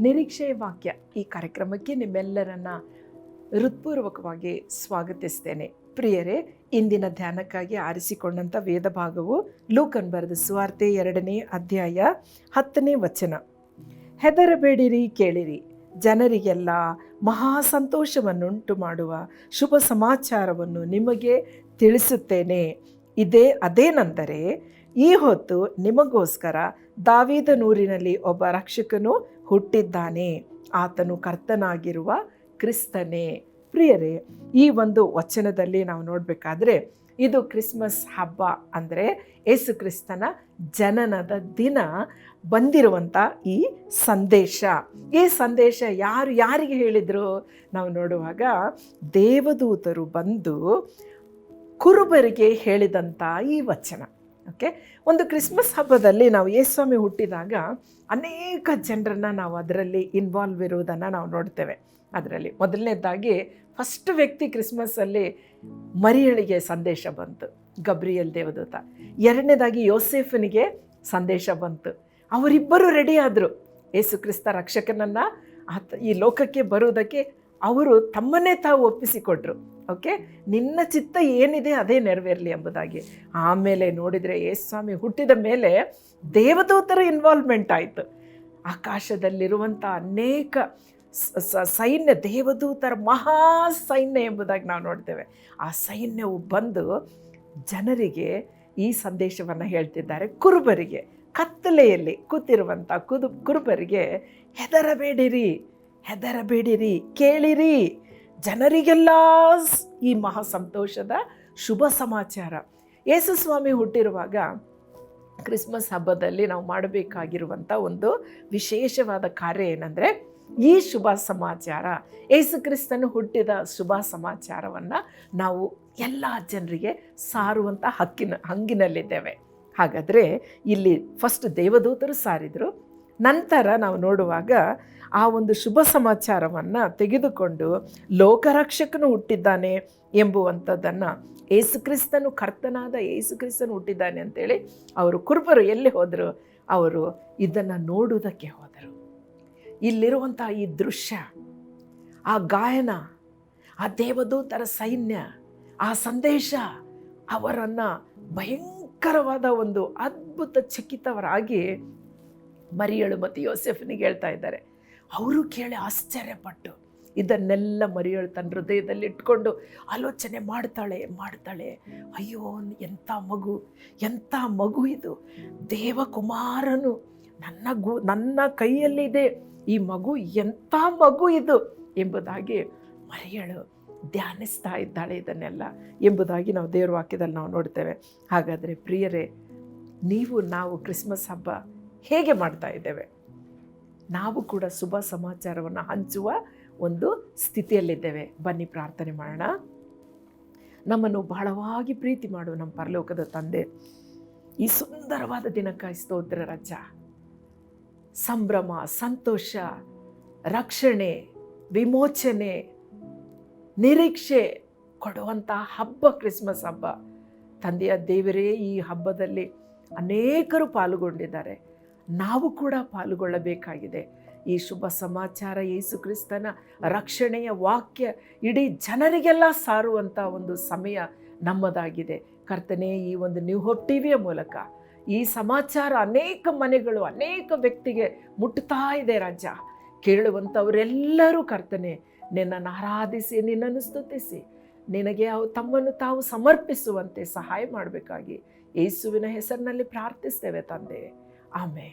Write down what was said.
ನಿರೀಕ್ಷೆಯ ವಾಕ್ಯ ಈ ಕಾರ್ಯಕ್ರಮಕ್ಕೆ ನಿಮ್ಮೆಲ್ಲರನ್ನ ಹೃತ್ಪೂರ್ವಕವಾಗಿ ಸ್ವಾಗತಿಸ್ತೇನೆ. ಪ್ರಿಯರೇ, ಇಂದಿನ ಧ್ಯಾನಕ್ಕಾಗಿ ಆರಿಸಿಕೊಂಡಂಥ ವೇದ ಭಾಗವು ಲೂಕನ್ ಬರೆದ ಸುವಾರ್ತೆ ಎರಡನೇ ಅಧ್ಯಾಯ ಹತ್ತನೇ ವಚನ. ಹೆದರಬೇಡಿರಿ, ಕೇಳಿರಿ. ಜನರಿಗೆಲ್ಲ ಮಹಾ ಸಂತೋಷವನ್ನುಂಟು ಮಾಡುವ ಶುಭ ಸಮಾಚಾರವನ್ನು ನಿಮಗೆ ತಿಳಿಸುತ್ತೇನೆ. ಇದೇ ಅದೇನೆಂದರೆ, ಈ ಹೊತ್ತು ನಿಮಗೋಸ್ಕರ ದಾವಿದನೂರಿನಲ್ಲಿ ಒಬ್ಬ ರಕ್ಷಕನು ಹುಟ್ಟಿದ್ದಾನೆ. ಆತನು ಕರ್ತನಾಗಿರುವ ಕ್ರಿಸ್ತನೇ. ಪ್ರಿಯರೇ, ಈ ಒಂದು ವಚನದಲ್ಲಿ ನಾವು ನೋಡಬೇಕಾದ್ರೆ ಇದು ಕ್ರಿಸ್ಮಸ್ ಹಬ್ಬ ಅಂದರೆ ಯೇಸು ಕ್ರಿಸ್ತನ ಜನನದ ದಿನ ಬಂದಿರುವಂಥ ಈ ಸಂದೇಶ. ಈ ಸಂದೇಶ ಯಾರು ಯಾರಿಗೆ ಹೇಳಿದರು? ನಾವು ನೋಡುವಾಗ ದೇವದೂತರು ಬಂದು ಕುರುಬರಿಗೆ ಹೇಳಿದಂಥ ಈ ವಚನ. ಓಕೆ ಒಂದು ಕ್ರಿಸ್ಮಸ್ ಹಬ್ಬದಲ್ಲಿ ನಾವು ಯೇಸ್ವಾಮಿ ಹುಟ್ಟಿದಾಗ ಅನೇಕ ಜನರನ್ನ ನಾವು ಅದರಲ್ಲಿ ಇನ್ವಾಲ್ವ್ ಇರುವುದನ್ನು ನಾವು ನೋಡ್ತೇವೆ. ಅದರಲ್ಲಿ ಮೊದಲನೇದಾಗಿ ಫಸ್ಟ್ ವ್ಯಕ್ತಿ ಕ್ರಿಸ್ಮಸ್ಸಲ್ಲಿ ಮರಿಯಳಿಗೆ ಸಂದೇಶ ಬಂತು, ಗಬ್ರಿಯಲ್ ದೇವದೂತ. ಎರಡನೇದಾಗಿ ಯೋಸೆಫನಿಗೆ ಸಂದೇಶ ಬಂತು. ಅವರಿಬ್ಬರು ರೆಡಿಯಾದರು ಯೇಸು ಕ್ರಿಸ್ತ ರಕ್ಷಕನನ್ನು ಈ ಲೋಕಕ್ಕೆ ಬರುವುದಕ್ಕೆ ಅವರು ತಮ್ಮನ್ನೇ ತಾವು ಒಪ್ಪಿಸಿಕೊಟ್ರು. ಓಕೆ? ನಿನ್ನ ಚಿತ್ತ ಏನಿದೆ ಅದೇ ನೆರವೇರಲಿ ಎಂಬುದಾಗಿ. ಆಮೇಲೆ ನೋಡಿದರೆ ಯೇಸ್ವಾಮಿ ಹುಟ್ಟಿದ ಮೇಲೆ ದೇವದೂತರ ಇನ್ವಾಲ್ವ್ಮೆಂಟ್ ಆಯಿತು. ಆಕಾಶದಲ್ಲಿರುವಂಥ ಅನೇಕ ಸೈನ್ಯ, ದೇವದೂತರ ಮಹಾ ಸೈನ್ಯ ಎಂಬುದಾಗಿ ನಾವು ನೋಡ್ತೇವೆ. ಆ ಸೈನ್ಯವು ಬಂದು ಜನರಿಗೆ ಈ ಸಂದೇಶವನ್ನು ಹೇಳ್ತಿದ್ದಾರೆ. ಕುರುಬರಿಗೆ, ಕತ್ತಲೆಯಲ್ಲಿ ಕೂತಿರುವಂಥ ಕುದು, ಕುರುಬರಿಗೆ, ಹೆದರಬೇಡಿರಿ ಹೆದರಬೇಡಿರಿ, ಕೇಳಿರಿ. ಜನರಿಗೆಲ್ಲ ಈ ಮಹಾ ಸಂತೋಷದ ಶುಭ ಸಮಾಚಾರ. ಯೇಸು ಸ್ವಾಮಿ ಹುಟ್ಟಿರುವಾಗ ಕ್ರಿಸ್ಮಸ್ ಹಬ್ಬದಲ್ಲಿ ನಾವು ಮಾಡಬೇಕಾಗಿರುವಂಥ ಒಂದು ವಿಶೇಷವಾದ ಕಾರ್ಯ ಏನಂದರೆ ಈ ಶುಭ ಸಮಾಚಾರ. ಯೇಸು ಕ್ರಿಸ್ತನು ಹುಟ್ಟಿದ ಶುಭ ಸಮಾಚಾರವನ್ನು ನಾವು ಎಲ್ಲ ಜನರಿಗೆ ಸಾರುವಂಥ ಹಕ್ಕಿನ ಹಂಗಿನಲ್ಲಿದ್ದೇವೆ. ಹಾಗಾದರೆ ಇಲ್ಲಿ ಫಸ್ಟ್ ದೇವದೂತರು ಸಾರಿದರು ನಂತರ ನಾವು ನೋಡುವಾಗ ಆ ಒಂದು ಶುಭ ಸಮಾಚಾರವನ್ನು ತೆಗೆದುಕೊಂಡು ಲೋಕರಕ್ಷಕನು ಹುಟ್ಟಿದ್ದಾನೆ ಎಂಬುವಂಥದ್ದನ್ನು ಏಸುಕ್ರಿಸ್ತನು ಕರ್ತನಾದ ಏಸುಕ್ರಿಸ್ತನು ಹುಟ್ಟಿದ್ದಾನೆ ಅಂತೇಳಿ ಅವರು ಕುರುಬರು ಎಲ್ಲಿ ಹೋದರು ಅವರು ಇದನ್ನು ನೋಡುವುದಕ್ಕೆ ಹೋದರು. ಇಲ್ಲಿರುವಂಥ ಈ ದೃಶ್ಯ, ಆ ಗಾಯನ, ಆ ದೇವದೂತರ ಸೈನ್ಯ, ಆ ಸಂದೇಶ ಅವರನ್ನು ಭಯಂಕರವಾದ ಒಂದು ಅದ್ಭುತ ಚಕಿತವರಾಗಿ ಮರಿಯಳು ಮತ್ತು ಯೋಸೆಫ್ನಿಗೆ ಹೇಳ್ತಾ ಇದ್ದಾರೆ. ಅವರು ಕೇಳಿ ಆಶ್ಚರ್ಯಪಟ್ಟು, ಇದನ್ನೆಲ್ಲ ಮರಿಯಳು ತನ್ನ ಹೃದಯದಲ್ಲಿ ಇಟ್ಕೊಂಡು ಆಲೋಚನೆ ಮಾಡ್ತಾಳೆ ಮಾಡ್ತಾಳೆ, ಅಯ್ಯೋ, ಎಂಥ ಮಗು ಎಂಥ ಮಗು ಇದು. ದೇವಕುಮಾರನು ನನ್ನ ಗು, ನನ್ನ ಕೈಯಲ್ಲಿದೆ, ಈ ಮಗು ಎಂಥ ಮಗು ಇದು ಎಂಬುದಾಗಿ ಮರಿಯಳು ಧ್ಯಾನಿಸ್ತಾ ಇದ್ದಾಳೆ ಇದನ್ನೆಲ್ಲ ಎಂಬುದಾಗಿ ನಾವು ದೇವ್ರ ವಾಕ್ಯದಲ್ಲಿ ನಾವು ನೋಡ್ತೇವೆ. ಹಾಗಾದರೆ ಪ್ರಿಯರೇ, ನೀವು ನಾವು ಕ್ರಿಸ್ಮಸ್ ಹಬ್ಬ ಹೇಗೆ ಮಾಡ್ತಾ ಇದ್ದೇವೆ? ನಾವು ಕೂಡ ಶುಭ ಸಮಾಚಾರವನ್ನು ಹಂಚುವ ಒಂದು ಸ್ಥಿತಿಯಲ್ಲಿದ್ದೇವೆ. ಬನ್ನಿ ಪ್ರಾರ್ಥನೆ ಮಾಡೋಣ. ನಮ್ಮನ್ನು ಬಹಳವಾಗಿ ಪ್ರೀತಿ ಮಾಡು ನಮ್ಮ ಪರಲೋಕದ ತಂದೆ. ಈ ಸುಂದರವಾದ ದಿನಕ್ಕಾಗಿ ಸ್ತೋತ್ರ ರಜ. ಸಂಭ್ರಮ, ಸಂತೋಷ, ರಕ್ಷಣೆ, ವಿಮೋಚನೆ, ನಿರೀಕ್ಷೆ ಕೊಡುವಂಥ ಹಬ್ಬ, ಕ್ರಿಸ್ಮಸ್ ಹಬ್ಬ. ತಂದೆಯ ದೇವರೇ, ಈ ಹಬ್ಬದಲ್ಲಿ ಅನೇಕರು ಪಾಲ್ಗೊಂಡಿದ್ದಾರೆ. ನಾವು ಕೂಡ ಪಾಲ್ಗೊಳ್ಳಬೇಕಾಗಿದೆ. ಈ ಶುಭ ಸಮಾಚಾರ ಯೇಸು ಕ್ರಿಸ್ತನ ರಕ್ಷಣೆಯ ವಾಕ್ಯ ಇಡೀ ಜನರಿಗೆಲ್ಲ ಸಾರುವಂಥ ಒಂದು ಸಮಯ ನಮ್ಮದಾಗಿದೆ. ಕರ್ತನೆ, ಈ ಒಂದು ನ್ಯೂ ಹೋಪ್ ಟಿ ವಿಯ ಮೂಲಕ ಈ ಸಮಾಚಾರ ಅನೇಕ ಮನೆಗಳು, ಅನೇಕ ವ್ಯಕ್ತಿಗೆ ಮುಟ್ತಾ ಇದೆ ರಾಜ. ಕೇಳುವಂಥವರೆಲ್ಲರೂ ಕರ್ತನೆ, ನಿನ್ನನ್ನು ಆರಾಧಿಸಿ, ನಿನ್ನನ್ನು ಸ್ತುತಿಸಿ, ನಿನಗೆ ಅವು ತಮ್ಮನ್ನು ತಾವು ಸಮರ್ಪಿಸುವಂತೆ ಸಹಾಯ ಮಾಡಬೇಕಾಗಿ ಯೇಸುವಿನ ಹೆಸರಿನಲ್ಲಿ ಪ್ರಾರ್ಥಿಸ್ತೇವೆ ತಂದೆ. Amém.